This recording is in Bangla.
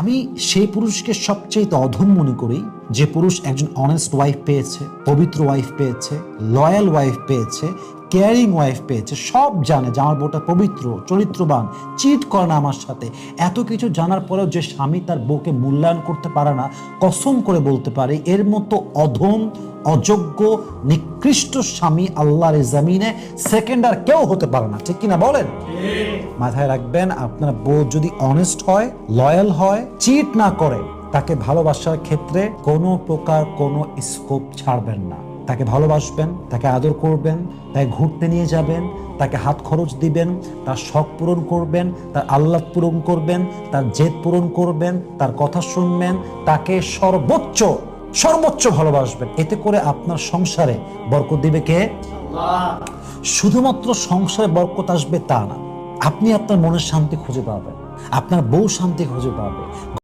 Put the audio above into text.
আমি সেই পুরুষকে সবচেয়ে অধম মনে করি যে পুরুষ একজন অনেস্ট ওয়াইফ পেয়েছে পবিত্র ওয়াইফ পেয়েছে লয়াল ওয়াইফ পেয়েছে কেয়ারিং ওয়াইফ পেয়েছে সব জানে যে আমার বউটা পবিত্র চরিত্রবান চিট করে না আমার সাথে। এত কিছু জানার পরেও যে স্বামী তার বউকে মূল্যায়ন করতে পারে না কসম করে বলতে পারে এর মতো অধম অযোগ্য নিকৃষ্ট স্বামী আল্লাহর জামিনে সেকেন্ড আর কেউ হতে পারে না। ঠিক কিনা বলেন? মাথায় রাখবেন আপনার বউ যদি অনেস্ট হয় লয়াল হয় চিট না করে তাকে ভালোবাসার ক্ষেত্রে কোনো প্রকার কোনো স্কোপ ছাড়বেন না। তাকে ভালোবাসবেন তাকে আদর করবেন তাকে ঘুরতে নিয়ে যাবেন তাকে হাত খরচ দিবেন তার শখ পূরণ করবেন তার আহ্লাদ পূরণ করবেন তার জেদ পূরণ করবেন তার কথা শুনবেন তাকে সর্বোচ্চ সর্বোচ্চ ভালোবাসবেন। এতে করে আপনার সংসারে বরকত দিবে কে? শুধুমাত্র সংসারে বরকত আসবে তা না। আপনি আপনার মনের শান্তি খুঁজে পাবেন আপনার বউ শান্তি খুঁজে পাবে।